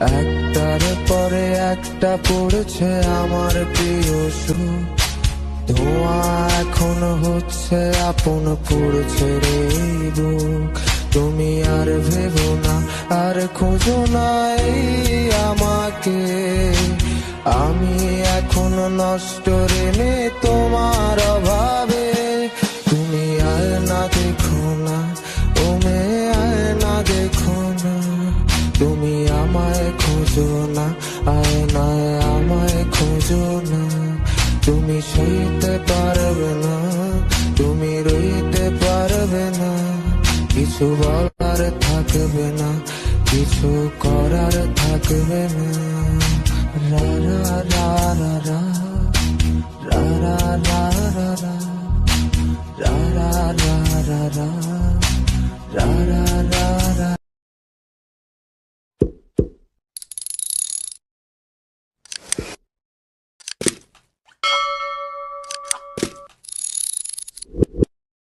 একটার পরে একটা পড়েছে আমার প্রিয় সুর ধোঁয়া এখন হচ্ছে আপন পড়ছে রে তুমি আর ভেবো না, আর খোঁজো নাই আমাকে। আমি এখন নষ্ট রে মে তোমার অভাবে। তুমি আর না দেখো না ও মে আর না দেখো না। তুমি আমায় খোঁজো না আয়নায় আমায় খোঁজো না তুমি সইতে পারবে না তুমি রইতে পারবে না কিছু বলার থাকবে না কিছু করার থাকবে না রা রা রা রা রা রা রা রা রা রা রা রা রা রা